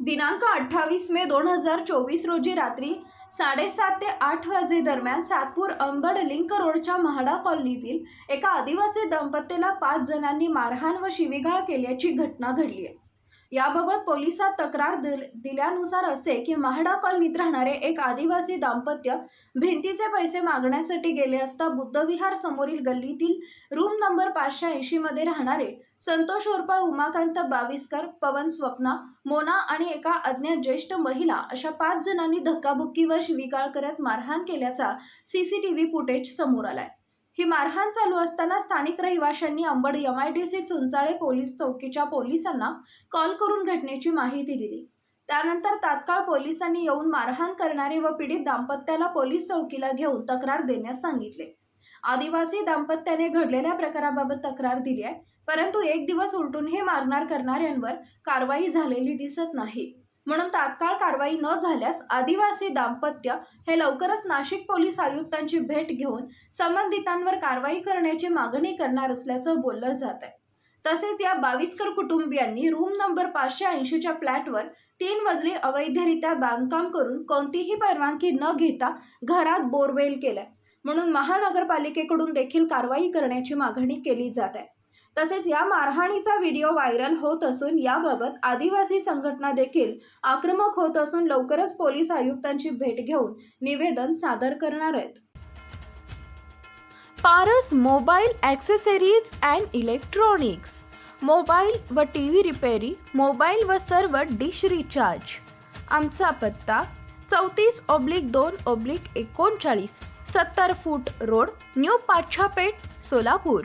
दिनांक अठ्ठावीस मे दोन हजार चोवीस रोजी रात्री साडेसात ते आठ वाजेदरम्यान सातपूर अंबड लिंक रोडच्या म्हाडा कॉलनीतील एका आदिवासी दंपतीला पाच जणांनी मारहाण व शिवीगाळ केल्याची घटना घडली आहे. याबाबत पोलिसात तक्रार दिल दिल्यानुसार असे की म्हाडा कॉलनीत राहणारे एक आदिवासी दाम्पत्य भिंतीचे पैसे मागण्यासाठी गेले असता बुद्धविहार समोरील गल्लीतील रूम नंबर पाचशे ऐंशीमध्ये राहणारे संतोष उर्फ उमाकांत बाविस्कर पवन स्वप्ना मोना आणि एका अज्ञात ज्येष्ठ महिला अशा पाच जणांनी धक्काबुक्की व करत मारहाण केल्याचा सीसीटीव्ही फुटेज समोर आलाय. ही मारहाण चालू असताना स्थानिक रहिवाशांनी Ambad M I D C Chunchale police चौकीच्या पोलिसांना कॉल करून घटनेची माहिती दिली. त्यानंतर तात्काळ पोलिसांनी येऊन मारहाण करणारे व पीडित दाम्पत्याला पोलीस चौकीला घेऊन तक्रार देण्यास सांगितले. आदिवासी दाम्पत्याने घडलेल्या प्रकाराबाबत तक्रार दिली आहे परंतु एक दिवस उलटून हे मारणार करणाऱ्यांवर कारवाई झालेली दिसत नाही. म्हणून तात्काळ कारवाई न झाल्यास आदिवासी दाम्पत्य हे लवकरच नाशिक पोलीस आयुक्तांची भेट घेऊन संबंधितांवर कारवाई करण्याची मागणी करणार असल्याचं बोललं जात आहे. तसेच या बाविस्कर कुटुंबियांनी रूम नंबर पाचशे ऐंशीच्या फ्लॅटवर तीन मजली अवैधरित्या बांधकाम करून कोणतीही परवानगी न घेता घरात बोरवेल केलाय. म्हणून महानगरपालिकेकडून देखील कारवाई करण्याची मागणी केली जात आहे. तसेच या मारहाणीचा व्हिडिओ व्हायरल होत असून याबाबत आदिवासी संघटना देखील आक्रमक होत असून लवकरच पोलीस आयुक्तांची भेट घेऊन निवेदन सादर करणार आहेत. Paras mobile accessories and electronics. Mobile व टी व्ही रिपेरी मोबाईल व सर्व डिश रिचार्ज. आमचा पत्ता चौतीस ऑब्लिक दोन ऑब्लिक एकोणचाळीस सत्तर feet road new Pachhapeth Solapur.